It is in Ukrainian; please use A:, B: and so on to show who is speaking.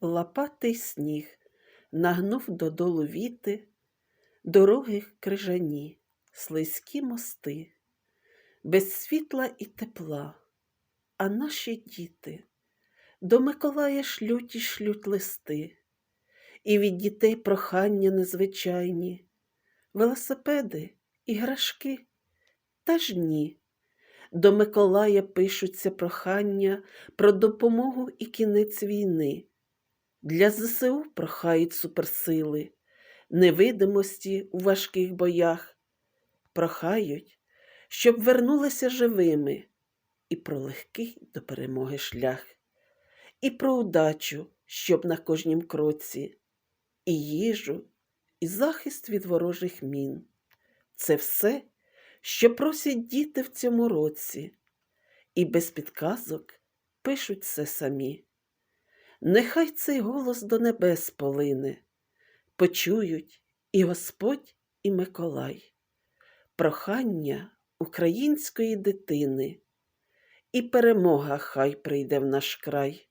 A: лопатий сніг, нагнув додолу віти, дороги крижані, слизькі мости, без світла і тепла, а наші діти. До Миколая шлють і шлють листи, і від дітей прохання незвичайні, велосипеди, іграшки, та ж ні. До Миколая пишуться прохання про допомогу і кінець війни. Для ЗСУ прохають суперсили, невидимості у важких боях, прохають, щоб вернулися живими, і про легкий до перемоги шлях, і про удачу, щоб на кожнім кроці, і їжу, і захист від ворожих мін. Це все, що просять діти в цьому році, і без підказок пишуть все самі. Нехай цей голос до небес полине, почують і Господь, і Миколай, прохання української дитини, і перемога хай прийде в наш край.